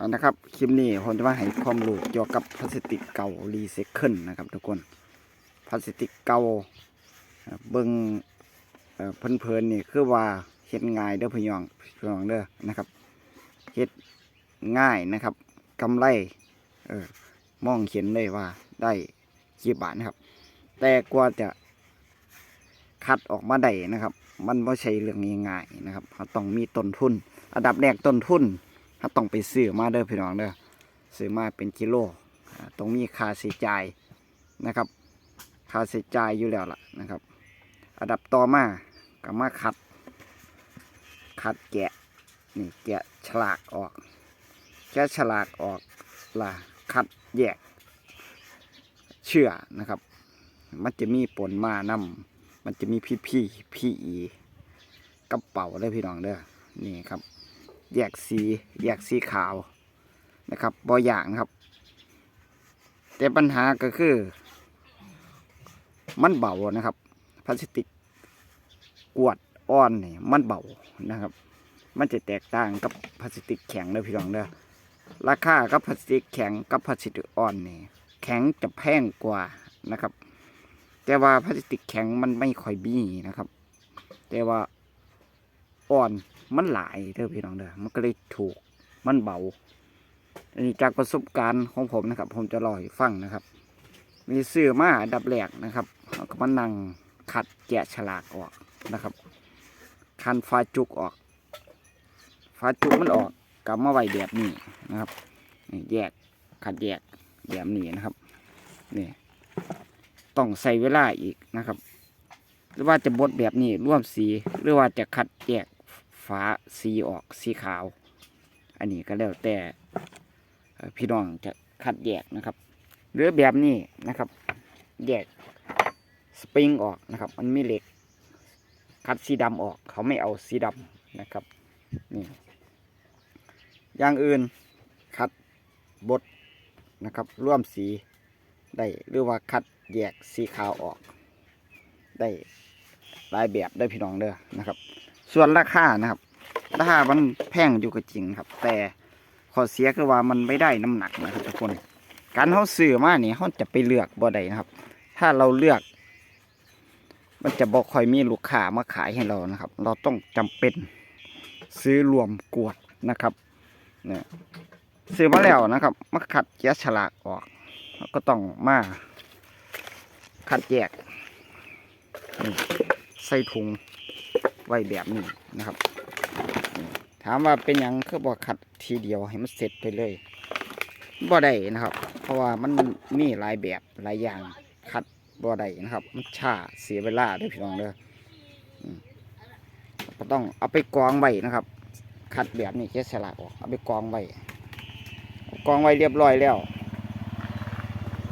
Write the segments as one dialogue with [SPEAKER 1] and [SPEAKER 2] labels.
[SPEAKER 1] เอานะครับคลิปนี้ผมจะมาให้ความรู้เกี่ยวกับพลาสติกเก่ารีไซเคิลนะครับทุกคนพลาสติกเก่าเบิ่งเพลินๆนี่คือว่าเฮ็ดง่ายเด้อพี่น้องพี่น้องเด้อนะครับเฮ็ดง่ายนะครับกำไรเออมองเห็นเลยว่าได้กี่บาทนะครับ แต่กว่าจะคัดออกมาได้นะครับ มันไม่ใช่เรื่องง่ายๆนะครับเราต้องมีต้นทุน อันดับแรกต้นทุน เราต้องไปซื้อมาเด้อพี่น้องเด้อซื้อมาเป็นกิโลต้องมีค่าใช้จ่ายนะครับค่าใช้จ่ายอยู่แล้วล่ะนะครับอันดับต่อมาก็มาคัดคัดแกะนี่แกะฉลากออกแกะฉลากออกล่ะคัดแยกเชื่อนะครับ มันจะมีปนมานำมันจะมีพี่พี่พี่อีกระเป๋าเลยพี่น้องเด้อนี่ครับ แยกสีแยกสีขาวนะครับบออย่างครับ แต่ปัญหาก็คือ มันเบานะครับพลาสติกกวดอ่อนนี่มันเบานะครับ มันจะแตกต่างกับพลาสติกแข็งเลยพี่น้องเด้อราคากับพลาสติกแข็งกับพลาสติกอ่อนนี่แข็งจะแพงกว่านะครับ แต่ว่าพลาสติกแข็งมันไม่ค่อยบี้นะครับ แต่ว่าอ่อน มันหลายเด้อพี่น้องเด้อมันก็เลยถูกมันเบาอันนี้จากประสบการณ์ของผมนะครับ ผมจะล่าให้ฟังนะครับ มีซื้อมาอันดับแรกนะครับเราก็มานั่งขัดแกะฉลากออกนะครับ คันฟ้าจุกออกฟ้าจุกมันออกกลับมาไว้แบบนี้นะครับนี่แยกขัดแยกแบบนี้นะครับนี่ต้องใส่เวลาอีกนะครับ หรือว่าจะบดแบบนี้ร่วมสีหรือว่าจะคัดแยก ฟ้าสีออกสีขาว อันนี้ก็แล้วแต่พี่น้องจะคัดแยกนะครับ หรือแบบนี้นะครับ แยกสปริงออกนะครับ มันมีเหล็กคัดสีดำออก เขาไม่เอาสีดำนะครับนี่อย่างอื่นคัดบดนะครับร่วมสีได้หรือว่าคัดแยกสีขาวออก ได้หลายแบบได้พี่น้องเด้อนะครับ ส่วนราคานะครับ ราคามันแพงอยู่ก็จริงครับ แต่ข้อเสียคือว่ามันไม่ได้น้ำหนักนะครับทุกคน การเขาซื้อมาเนี่ยเขาจะไปเลือกบ่ได้นะครับ ถ้าเราเลือก มันจะบอกคอยมีลูกค้ามาขายให้เรานะครับ เราต้องจำเป็นซื้อรวมกวดนะครับเนี่ยซื้อมาแล้วนะครับมาขัดแยกฉลากออกแล้วก็ต้องมาคัดแยกใส่ถุง ไว้แบบนี้นะครับ ถามว่าเป็นหยังคือบอขัดทีเดียวให้มันเสร็จไปเลยบ่ได้นะครับ เพราะว่ามันมีหลายแบบหลายอย่างคัดบ่ได้นะครับ มันช้าเสียเวลาด้วยพี่น้องเด้อก็ต้องเอาไปกองไว้นะครับคัดแบบนี้แค่สลักออกเอาไปกองไว้กองไว้เรียบร้อยแล้ว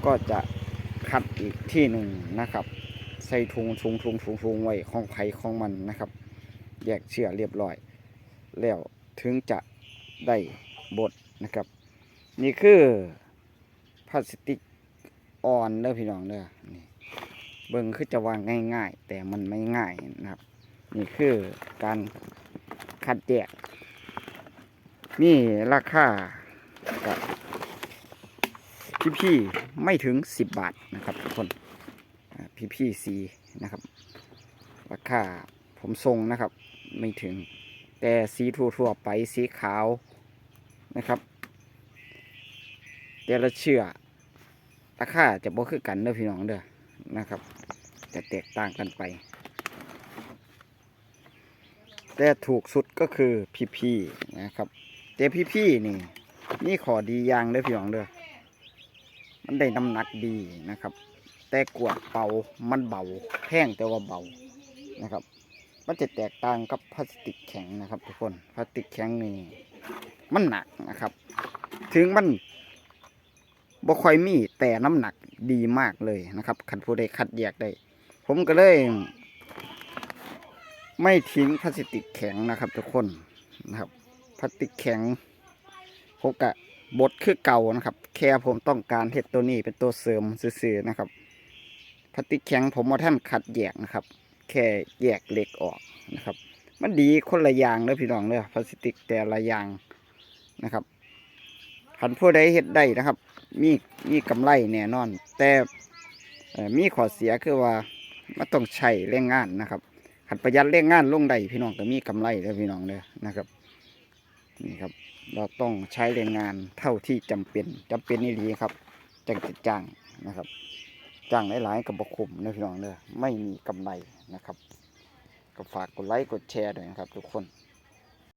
[SPEAKER 1] ก็จะคัดอีกที่หนึ่งนะครับ ใส่ถุงถุงถุงถุงถุงไว้ของไผ่ของมันนะครับ แยกเชือกเรียบร้อย แล้วถึงจะได้บดนะครับ นี่คือพลาสติกอ่อนเด้อพี่น้องเด้อนี่เบิ่งคือจะวางง่าย ๆ แต่มันไม่ง่ายนะครับ นี่คือการคัดแยกนี่ราคากับพี่พี่ไม่ถึงสิบบาทนะครับทุกคนพี่พี่สีนะครับ ราคา ผมทรงนะครับ ไม่ถึง แต่สีทั่วๆไปสีขาวนะครับ แต่ละเชื่อราคาจะบ่คือกันเด้อพี่น้องเด้อนะครับ จะแตกต่างกันไป แต่ถูกสุดก็คือพี่พี่นะครับแต่พี่พี่นี่ นี่ขอดีอย่างเด้อพี่น้องเด้อมันได้น้ำหนักดีนะครับ แต่กวดเป่ามันเบาแห้งแต่ว่าเบานะครับ มันจะแตกต่างกับพลาสติกแข็งนะครับ ทุกคนพลาสติกแข็งนี่มันหนักนะครับ ถึงมันบ่ค่อยมีแต่น้ำหนักดีมากเลยนะครับคันผู้ใดคัดแยกได้ ผมก็เลย ไม่ทิ้งพลาสติกแข็งนะครับ ทุกคนนะครับพลาสติกแข็งผมกะบดคือเก่านะครับ แค่ผมต้องการเห็ดตัวนี้เป็นตัวเสริมซื่อๆนะครับพลาสติกแข็งผมมาท่านขัดแยกนะครับ แค่แยกเหล็กออกนะครับ มันดีคนละอย่างเลยพี่น้องเลยพลาสติกแต่ละอย่างนะครับคันผู้ใดเฮ็ดได้นะครับ มีมีกำไรแน่นอน แต่มีข้อเสียคือว่ามันต้องใช้แรงงานนะครับคันประหยัดแรงงานลงได้พี่น้องก็มีกำไรเด้อพี่น้องเด้อนะครับนี่ครับ เราต้องใช้แรงงานเท่าที่จำเป็นจำเป็นนี่ดีครับจังจ้างนะครับจ้างหลายๆกับบกคุมนะพี่น้องเด้อไม่มีกำไร นะครับ ก็ฝากกดไลค์กดแชร์ด้วยนะครับทุกคน